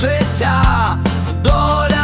життя доля.